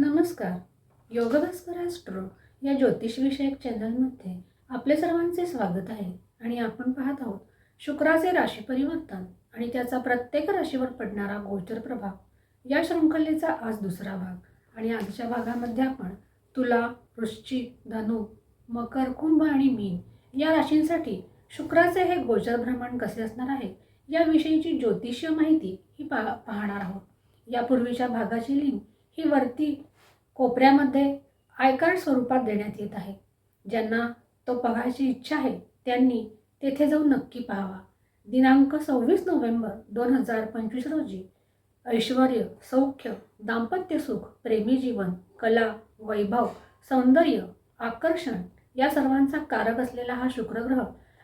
नमस्कार. योगभास्कर ॲस्ट्रो या ज्योतिषविषयक चॅनलमध्ये आपले सर्वांचे स्वागत आहे आणि आपण पाहत आहोत शुक्राचे राशी परिवर्तन आणि त्याचा प्रत्येक राशीवर पडणारा गोचर प्रभाव. या शृंखलेचा आज दुसरा भाग आणि आजच्या भागामध्ये आपण तुला वृश्चिक धनु मकर कुंभ आणि मीन या राशींसाठी शुक्राचे हे गोचर भ्रमण कसे असणार आहे याविषयीची ज्योतिषीय माहिती ही पा पाहणार आहोत. यापूर्वीच्या भागाची लिंक ही वरती कोपऱ्यामध्ये आयकर स्वरूपात देण्यात येत आहे. ज्यांना तो पाहायची इच्छा आहे त्यांनी तेथे जाऊन नक्की पाहावा. दिनांक सव्वीस नोव्हेंबर दोन हजार पंचवीस रोजी ऐश्वर सौख्य दाम्पत्य सुख प्रेमी जीवन कला वैभव सौंदर्य आकर्षण या सर्वांचा कारक असलेला हा शुक्रग्रह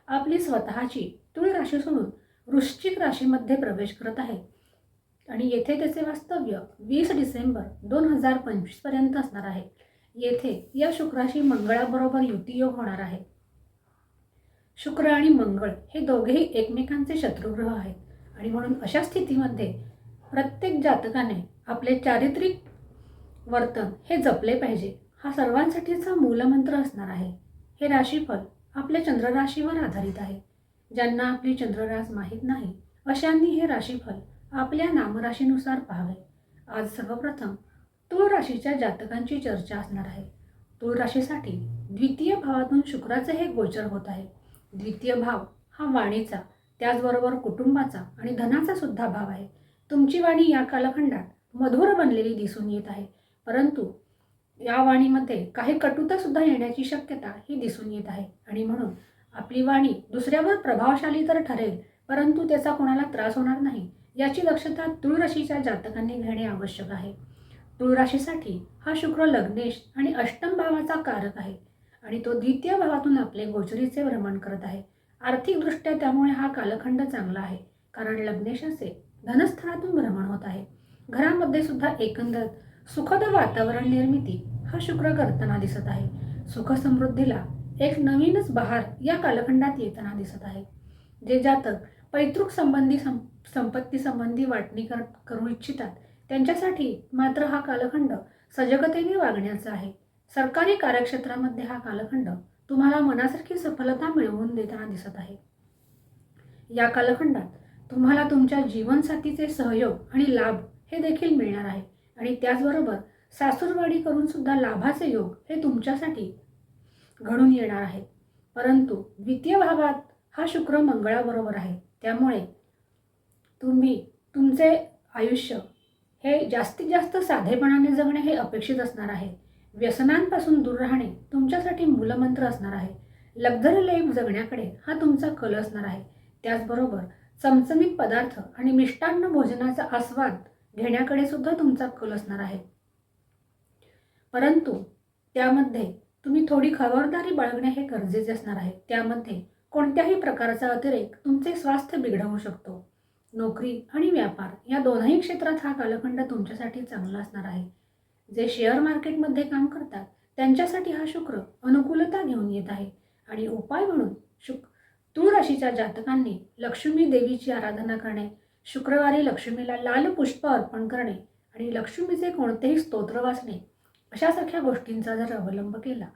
आपली स्वतःची तुळ राशी सोडून वृश्चिक राशीमध्ये प्रवेश करत आहे. आणि येथे त्याचे वास्तव्य वीस डिसेंबर दोन हजार पंचवीसपर्यंत असणार आहे. येथे या शुक्राशी मंगळाबरोबर युतीयोग होणार आहे. शुक्र आणि मंगळ हे दोघेही एकमेकांचे शत्रुग्रह आहेत. आणि म्हणून अशा स्थितीमध्ये प्रत्येक जातकाने आपले चारित्रिक वर्तन हे जपले पाहिजे. हा सर्वांसाठीचा मूलमंत्र असणार आहे. हे राशीफल आपल्या चंद्रराशीवर आधारित आहे. ज्यांना आपली चंद्ररास माहीत नाही अशांनी हे राशीफल आपल्या नामराशीनुसार पाहावे. आज सर्वप्रथम तूळ राशीच्या जातकांची चर्चा असणार आहे. तूळ राशीसाठी द्वितीय भावातून शुक्राचे हे गोचर होत आहे. द्वितीय भाव हा वाणीचा त्याचबरोबर कुटुंबाचा आणि धनाचा सुद्धा भाव आहे. तुमची वाणी या कालखंडात मधुर बनलेली दिसून येत आहे. परंतु या वाणीमध्ये काही कटुता सुद्धा येण्याची शक्यता ही दिसून येत आहे. आणि म्हणून आपली वाणी दुसऱ्यावर प्रभावशाली तर ठरेल परंतु त्याचा कोणाला त्रास होणार नाही. याची दक्षता तुळ राशीच्या जातकांनी घेणे आवश्यक आहे. तुळ राशीसाठी हा शुक्र लग्नेश आणि अष्टम भावाचा कारक आहे आणि तो द्वितीय भावातून आपले गोचरीचे भ्रमण करत आहे. आर्थिकदृष्ट्या त्यामुळे हा कालखंड चांगला आहे कारण लग्नेशाचे धनस्थानातून भ्रमण होत आहे. घरामध्ये सुद्धा एकंदर सुखद वातावरण निर्मिती हा शुक्र करताना दिसत आहे. सुख समृद्धीला एक नवीनच बहार या कालखंडात येताना दिसत आहे. जे जातक पैतृक संबंधी सं संपत्ती संबंधी वाटणी कर करू इच्छितात. त्यांच्यासाठी मात्र हा कालखंड सजगतेने वागण्याचा आहे. सरकारी कार्यक्षेत्रामध्ये हा कालखंड तुम्हाला मनासारखी सफलता मिळवून देताना दिसत आहे. या कालखंडात तुम्हाला तुमच्या जीवनसाथीचे सहयोग आणि लाभ हे देखील मिळणार आहे. आणि त्याचबरोबर सासूरवाडी करून सुद्धा लाभाचे योग हे तुमच्यासाठी घडून येणार आहे. परंतु द्वितीय भावात हा शुक्र मंगळाबरोबर आहे. त्यामुळे तुम्ही तुमचे आयुष्य हे जास्तीत जास्त साधेपणाने जगणे हे अपेक्षित असणार आहे. व्यसनांपासून दूर राहणे तुमच्यासाठी मूलमंत्र असणार आहे. लक्झरी लाईफ जगण्याकडे हा तुमचा कल असणार आहे. त्याचबरोबर चमचमीत पदार्थ आणि मिष्टान्न भोजनाचा आस्वाद घेण्याकडे सुद्धा तुमचा कल असणार आहे. परंतु त्यामध्ये तुम्ही थोडी खबरदारी बाळगणे हे गरजेचे असणार आहे. त्यामध्ये कोणत्याही प्रकारचा अतिरेक तुमचे स्वास्थ्य बिघडवू शकतो. नोकरी आणि व्यापार या दोनही क्षेत्रात हा कालखंड तुमच्यासाठी चांगला असणार आहे. जे शेअर मार्केटमध्ये काम करतात त्यांच्यासाठी हा शुक्र अनुकूलता घेऊन येत आहे. आणि उपाय म्हणून शुक तूळ राशीच्या जातकांनी लक्ष्मी देवीची आराधना करणे शुक्रवारी लक्ष्मीला लाल पुष्प अर्पण करणे आणि लक्ष्मीचे कोणतेही स्तोत्र वाचणे अशासारख्या गोष्टींचा जर अवलंब केला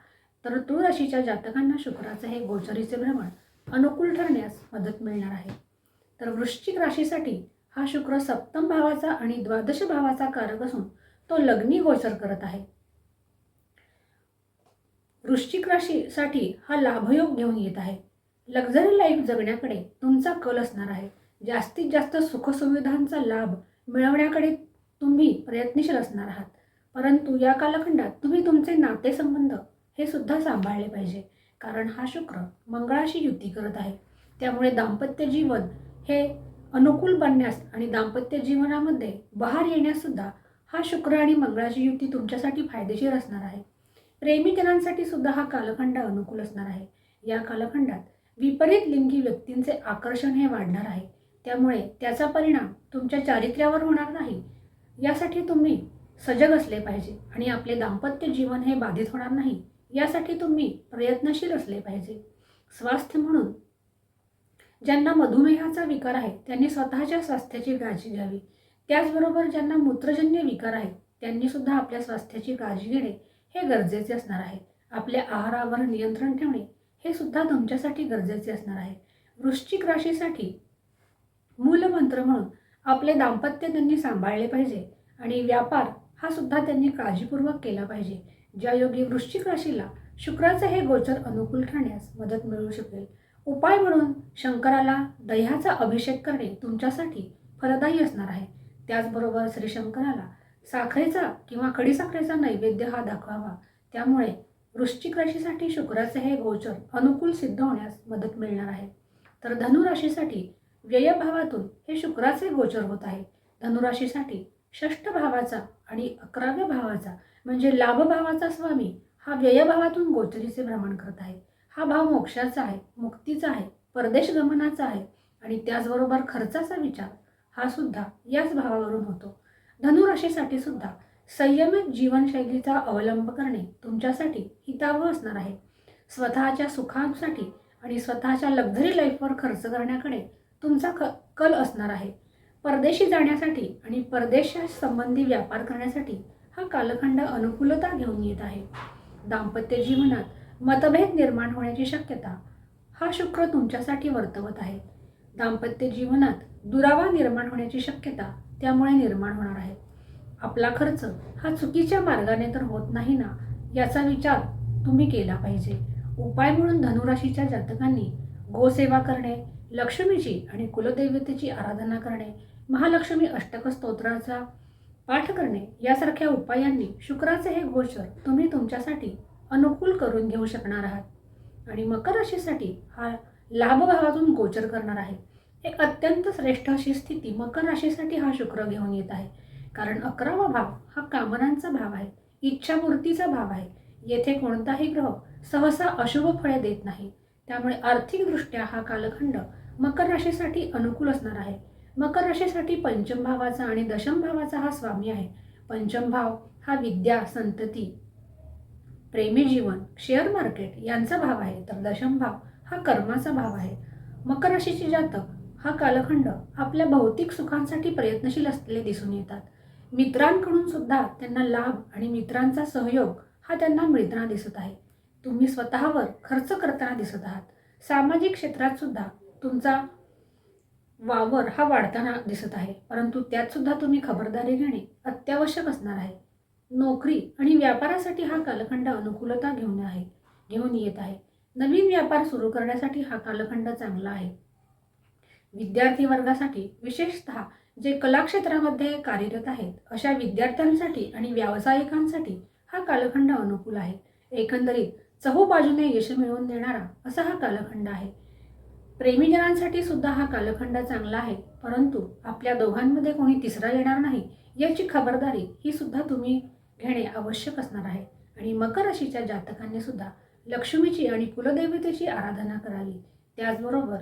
तर तूळ राशीच्या जातकांना शुक्राचे हे गोचरीचे भ्रमण अनुकूल ठरण्यास मदत मिळणार आहे. तर वृश्चिक राशीसाठी हा शुक्र सप्तम भावाचा आणि द्वादश भावाचा कारक असून तो लग्नी गोचर करत आहे. वृश्चिक राशीसाठी हा लाभयोग घेऊन येत आहे. लक्झरी लाईफ जगण्याकडे तुमचा कल असणार आहे. जास्तीत जास्त सुखसुविधांचा लाभ मिळवण्याकडे तुम्ही प्रयत्नशील असणार आहात. परंतु या कालखंडात तुम्ही तुमचे नातेसंबंध हे सुद्धा सांभाळले पाहिजे. कारण हा शुक्र मंगळाशी युती करत आहे. त्यामुळे दाम्पत्य जीवन हे अनुकूल बनण्यास आणि दाम्पत्य जीवनामध्ये बहार येण्याससुद्धा हा शुक्र आणि मंगळाची युती तुमच्यासाठी फायदेशीर असणार आहे. प्रेमीजनांसाठी सुद्धा हा कालखंड अनुकूल असणार आहे. या कालखंडात विपरीत लिंगी व्यक्तींचे आकर्षण हे वाढणार आहे. त्यामुळे त्याचा परिणाम तुमच्या चारित्र्यावर होणार नाही. यासाठी तुम्ही सजग असले पाहिजे आणि आपले दाम्पत्य जीवन हे बाधित होणार नाही. यासाठी तुम्ही प्रयत्नशील असले पाहिजे. स्वास्थ्य म्हणून. ज्यांना मधुमेहाचा विकार आहे त्यांनी स्वतःच्या स्वास्थ्याची काळजी घ्यावी. त्याचबरोबर ज्यांना मूत्रजन्य विकार आहेत त्यांनी सुद्धा आपल्या स्वास्थ्याची काळजी घेणे हे गरजेचे असणार आहे. आपल्या आहारावर नियंत्रण ठेवणे हे सुद्धा तुमच्यासाठी गरजेचे असणार आहे. वृश्चिक राशीसाठी मूलमंत्र म्हणून आपले दाम्पत्य त्यांनी सांभाळले पाहिजे आणि व्यापार हा सुद्धा त्यांनी काळजीपूर्वक केला पाहिजे. ज्या योगी वृश्चिक राशीला शुक्राचे हे गोचर अनुकूल ठरण्यास मदत मिळू शकेल. उपाय म्हणून शंकराला दह्याचा अभिषेक करणे तुमच्यासाठी फलदायी असणार आहे. त्याचबरोबर श्री शंकराला साखरेचा किंवा खडीसाखरेचा नैवेद्य हा दाखवावा. त्यामुळे वृश्चिक राशीसाठी शुक्राचे हे गोचर अनुकूल सिद्ध होण्यास मदत मिळणार आहे. तर धनुराशीसाठी व्ययभावातून हे शुक्राचे गोचर होत आहे. धनुराशीसाठी षष्ठ भावाचा आणि अकराव्या भावाचा म्हणजे लाभभावाचा स्वामी हा व्ययभावातून गोचरीचे भ्रमण करत आहे. हा भाव मोक्षाचा आहे मुक्तीचा आहे परदेश गमनाचा आहे आणि त्याचबरोबर खर्चाचा विचार हा सुद्धा याच भावावरून होतो. धनुराशीसाठी सुद्धा संयमित जीवनशैलीचा अवलंब करणे तुमच्यासाठी हितावह असणार आहे. स्वतःच्या सुखांसाठी आणि स्वतःच्या लक्झरी लाईफवर खर्च करण्याकडे तुमचा क कल असणार आहे. परदेशी जाण्यासाठी आणि परदेशा संबंधी व्यापार करण्यासाठी हा कालखंड अनुकूलता घेऊन येत आहे. दाम्पत्य जीवनात मतभेद निर्माण होण्याची शक्यता हा शुक्र तुमच्यासाठी वर्तवत आहे. दाम्पत्य जीवनात दुरावा निर्माण होण्याची शक्यता त्यामुळे निर्माण होणार आहे. आपला खर्च हा चुकीच्या मार्गाने तर होत नाही ना याचा विचार तुम्ही केला पाहिजे. उपाय म्हणून धनुराशीच्या जातकांनी गोसेवा करणे लक्ष्मीची आणि कुलदेवतेची आराधना करणे महालक्ष्मी अष्टक स्तोत्राचा पाठ करणे यासारख्या उपायांनी शुक्राचे हे गोचर तुम्ही तुमच्यासाठी अनुकूल करून घेऊ शकणार आहात. आणि मकर राशीसाठी हा लाभभावातून गोचर करणार आहे. एक अत्यंत श्रेष्ठ अशी स्थिती मकर राशीसाठी हा शुक्र घेऊन येत आहे. कारण अकरावा भाव हा कामनांचा भाव आहे इच्छापूर्तीचा भाव आहे. येथे कोणताही ग्रह सहसा अशुभ फळे देत नाही. त्यामुळे आर्थिकदृष्ट्या हा कालखंड मकर राशीसाठी अनुकूल असणार आहे. मकर राशीसाठी पंचम भावाचा आणि दशम भावाचा हा स्वामी आहे. पंचम भाव हा विद्या संतती प्रेमी जीवन शेअर मार्केट यांचा भाव आहे. तर दशम भाव हा कर्माचा भाव आहे. मकर राशीचे जातक हा कालखंड आपल्या भौतिक सुखांसाठी प्रयत्नशील असलेले दिसून येतात. मित्रांकडून सुद्धा त्यांना लाभ आणि मित्रांचा सहयोग हा त्यांना मिळताना दिसत आहे. तुम्ही स्वतःवर खर्च करताना दिसत आहात. सामाजिक क्षेत्रात सुद्धा तुमचा वावर हा वाढताना दिसत आहे. परंतु त्यात सुद्धा तुम्ही खबरदारी घेणे अत्यावश्यक असणार आहे. नोकरी आणि व्यापारासाठी हा कालखंड अनुकूलता घेऊन आहे घेऊन येत आहे. नवीन व्यापार सुरू करण्यासाठी हा कालखंड चांगला आहे. विद्यार्थी वर्गासाठी विशेषतः जे कलाक्षेत्रामध्ये कार्यरत आहेत अशा विद्यार्थ्यांसाठी आणि व्यावसायिकांसाठी हा कालखंड अनुकूल आहे. एकंदरीत चहूबाजूने यश मिळवून देणारा असा हा कालखंड आहे. प्रेमीजनांसाठी सुद्धा हा कालखंड चांगला आहे परंतु आपल्या दोघांमध्ये कोणी तिसरा येणार नाही याची खबरदारी ही सुद्धा तुम्ही घेणे आवश्यक असणार आहे. आणि मकर राशीच्या जातकांनी सुद्धा लक्ष्मीची आणि कुलदेवतेची आराधना करावी. त्याचबरोबर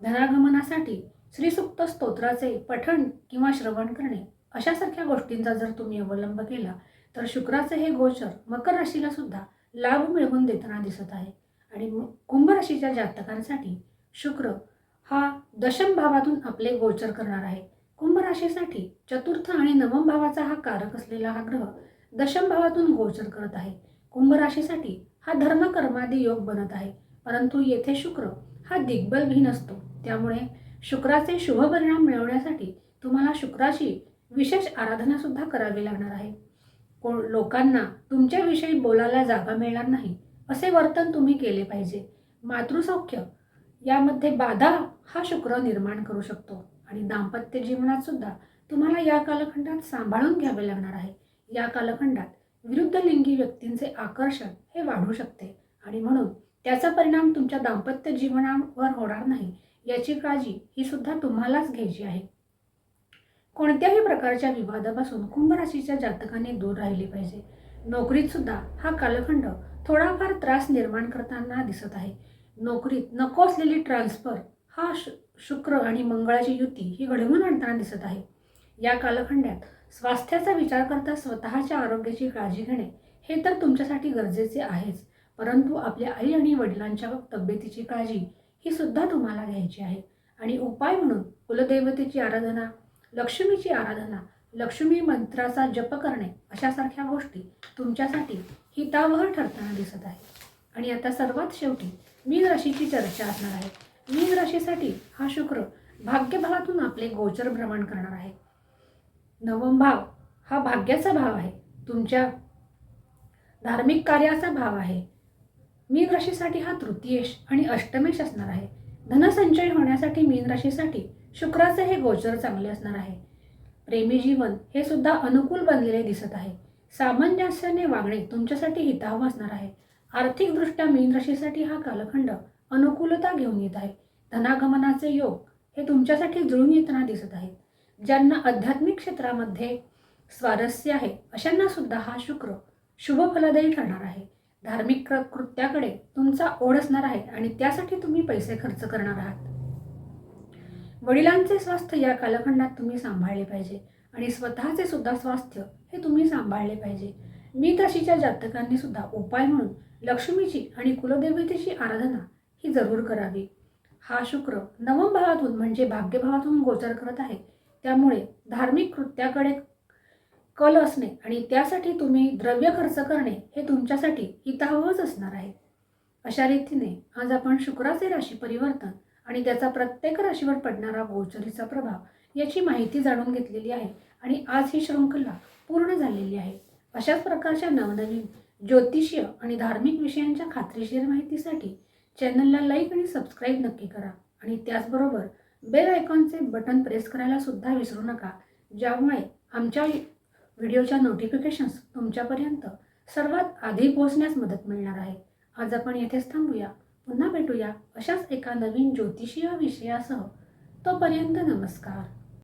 धनागमनासाठी श्रीसुक्त स्तोत्राचे पठण किंवा श्रवण करणे अशासारख्या गोष्टींचा जर तुम्ही अवलंब केला तर शुक्राचे हे गोचर मकर राशीला सुद्धा लाभ मिळवून देताना दिसत आहे. आणि कुंभ राशीच्या जातकांसाठी शुक्र हा दशम भावातून आपले गोचर करणार आहे. कुंभ राशीसाठी चतुर्थ आणि नवम भावाचा हा कारक असलेला हा ग्रह दशम भावातून गोचर करत आहे. कुंभ राशीसाठी हा धर्म कर्मादी योग बनत आहे. परंतु येथे शुक्र हा दिग्बलहीन असतो. त्यामुळे शुक्राचे शुभ परिणाम मिळवण्यासाठी तुम्हाला शुक्राची विशेष आराधनासुद्धा करावी लागणार आहे. कोण लोकांना तुमच्याविषयी बोलायला जागा मिळणार नाही. असे वर्तन तुम्ही केले पाहिजे. मातृसौख्य यामध्ये बाधा हा शुक्र निर्माण करू शकतो. आणि दाम्पत्य जीवनात सुद्धा तुम्हाला या कालखंडात सांभाळून घ्यावे लागणार आहे. या कालखंडात विरुद्ध लिंगी व्यक्तींचे आकर्षण हे वाढू शकते. आणि म्हणून त्याचा परिणाम तुमच्या दाम्पत्य जीवनावर होणार नाही याची काळजी ही सुद्धा तुम्हालाच घ्यायची आहे. कोणत्याही प्रकारच्या विवादापासून कुंभ राशीच्या जातकाने दूर राहिले पाहिजे. नोकरीत सुद्धा हा कालखंड थोडाफार त्रास निर्माण करताना दिसत आहे. नोकरीत नको असलेली ट्रान्सफर हा शु शुक्र आणि मंगळाची युती ही घडवून आणताना दिसत आहे. या कालखंडात स्वास्थ्याचा विचार करता स्वतःच्या आरोग्याची काळजी घेणे हे तर तुमच्यासाठी गरजेचे आहेच. परंतु आपल्या आई आणि वडिलांच्या तब्येतीची काळजी ही सुद्धा तुम्हाला घ्यायची आहे. आणि उपाय म्हणून कुलदेवतेची आराधना लक्ष्मीची आराधना लक्ष्मी मंत्राचा जप करणे अशासारख्या गोष्टी तुमच्यासाठी हितावह ठरताना दिसत आहे. आणि आता सर्वात शेवटी मीन राशीची चर्चा असणार आहे. मीन राशीसाठी हा शुक्र भाग्यभावातून आपले गोचर भ्रमण करणार आहे. नवम भाव हा भाग्याचा भाव आहे. तुमच्या धार्मिक कार्याचा भाव आहे. मीन राशीसाठी हा तृतीयेश आणि अष्टमेश असणार आहे. धनसंचय होण्यासाठी मीन राशीसाठी शुक्राचे हे गोचर चांगले असणार आहे. प्रेमी जीवन हे सुद्धा अनुकूल बनलेले दिसत आहे. सामंजस्याने वागणे तुमच्यासाठी हितावह असणार आहे. आर्थिकदृष्ट्या मीन राशीसाठी हा कालखंड अनुकूलता घेऊन येत आहे. धनागमनाचे योग हे तुमच्यासाठी जुळून येताना दिसत आहेत. ज्यांना आध्यात्मिक क्षेत्रामध्ये स्वारस्य आहे अशांना सुद्धा हा शुक्र शुभ फलदायी ठरणार आहे. धार्मिक कृत्याकडे तुमचा ओढ असणार आहे आणि त्यासाठी तुम्ही पैसे खर्च करणार आहात. वडिलांचे स्वास्थ्य या कालखंडात तुम्ही सांभाळले पाहिजे आणि स्वतःचे सुद्धा स्वास्थ्य हे तुम्ही सांभाळले पाहिजे. मी राशीच्या जातकांनी सुद्धा उपाय म्हणून लक्ष्मीची आणि कुलदेवतेची आराधना ही जरूर करावी. हा शुक्र नवम भावातून म्हणजे भाग्यभावातून गोचर करत आहे. त्यामुळे धार्मिक कृत्याकडे कल असणे आणि त्यासाठी तुम्ही द्रव्य खर्च करणे हे तुमच्यासाठी हितावहच असणार आहे. अशा रीतीने आज आपण शुक्राचे राशी परिवर्तन आणि त्याचा प्रत्येक राशीवर पडणारा गोचरीचा प्रभाव याची माहिती जाणून घेतलेली आहे आणि आज ही शृंखला पूर्ण झालेली आहे. अशाच प्रकारच्या नवनवीन ज्योतिषीय आणि धार्मिक विषयांच्या खात्रीशीर माहितीसाठी चॅनलला लाईक आणि सबस्क्राईब नक्की करा. आणि त्याचबरोबर बेल आयकॉनचे बटन प्रेस करायला सुद्धा विसरू नका ज्यामुळे आमच्या व्हिडिओच्या नोटिफिकेशन्स तुमच्यापर्यंत सर्वात आधी पोहोचण्यास मदत मिळणार आहे. आज आपण येथेच थांबूया. पुन्हा भेटूया अशाच एका नवीन ज्योतिषीय विषयासह. तोपर्यंत नमस्कार.